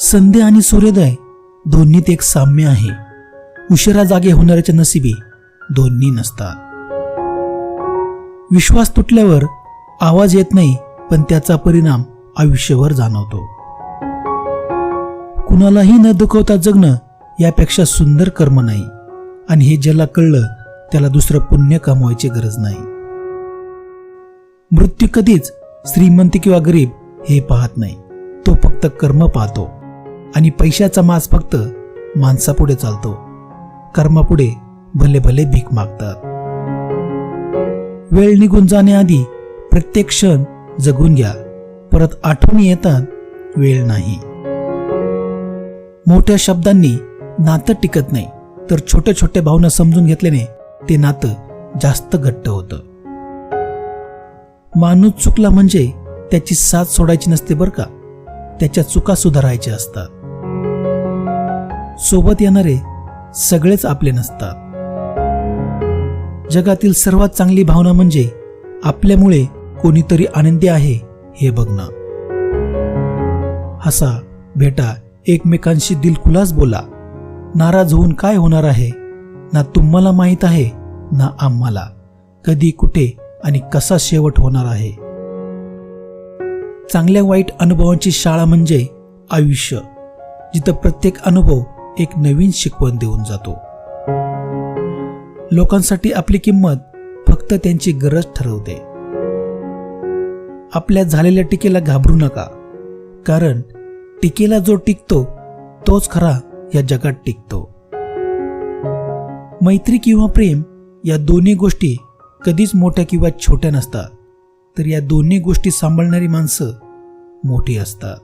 संध्या आणि सूर्योदय दोन्हीत एक साम्य आहे. उशिरा जागे होणाऱ्याच्या नसिबी दोन्ही नसतात. विश्वास तुटल्यावर आवाज येत नाही पण त्याचा परिणाम आयुष्यभर जाणवतो. कुणालाही न दुखवता जगणं यापेक्षा सुंदर कर्म नाही आणि हे ज्याला कळलं त्याला दुसरं पुण्य कमवायची गरज नाही. मृत्यू कधीच श्रीमंत किंवा गरीब हे पाहत नाही तो फक्त कर्म पाहतो. आणि पैशाचा मास फक्त माणसापुढे चालतो. कर्मापुढे भले भले भीक मागतात. वेळ निघून जाण्याआधी प्रत्येक क्षण जगून घ्या. परत आठवणी येतात वेळ नाही. मोठ्या शब्दांनी नातं टिकत नाही तर छोट्या छोट्या भावना समजून घेतल्याने ते नातं जास्त घट्ट होतं. माणूस चुकला म्हणजे त्याची साथ सोडायची नसते बरं का? त्याच्या चुका सुधारायच्या असतात. सोबत येणारे सगळेच आपले नसतात. जगातील सर्वात चांगली भावना म्हणजे आपल्यामुळे कोणीतरी आनंदी आहे हे बघणं. हसा भेटा एकमेकांशी दिलखुलास बोला. नाराज होऊन काय होणार आहे? ना तुम्हाला माहीत आहे ना आम्हाला. कधी कुठे आणि कसा शेवट होणार आहे? चांगल्या वाईट अनुभवांची शाळा म्हणजे आयुष्य जिथं प्रत्येक अनुभव एक नवीन शिकवण देऊन जातो. लोकांसाठी आपली किंमत फक्त त्यांची गरज ठरवते. आपल्या झालेल्या टीकेला घाबरू नका कारण टीकेला जो टिकतो तोच खरा या जगात टिकतो. मैत्री किंवा प्रेम या दोन्ही गोष्टी कधीच मोठ्या किंवा छोट्या नसतात तर या दोन्ही गोष्टी सांभाळणारी माणसं मोठी असतात.